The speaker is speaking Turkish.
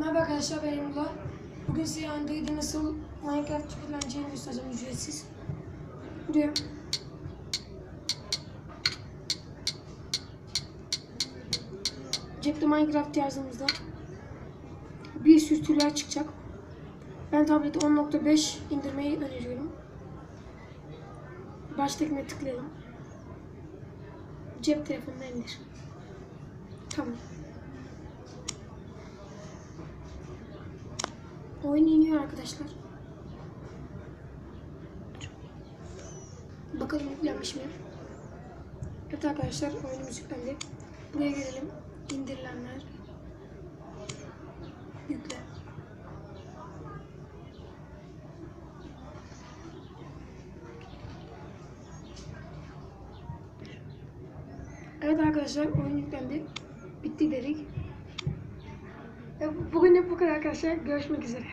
Merhaba arkadaşlar ben Emrullah. Bugün size Android'de nasıl Minecraft yükleneceğini göstereceğim ücretsiz. Buraya cepte Minecraft yazdığımızda bir sürü türler çıkacak. Ben tableti 10.5 indirmeyi öneriyorum. Baştakine tıklayalım. Cep telefonuna indir. Tamam. Oyun iniyor arkadaşlar. Bakalım yüklenmiş mi? Evet arkadaşlar oyunumuz yüklendi. Buraya gelelim. İndirilenler. Yükle. Evet arkadaşlar oyun yüklendi. Bugün de bu kadar arkadaşlar. Görüşmek üzere.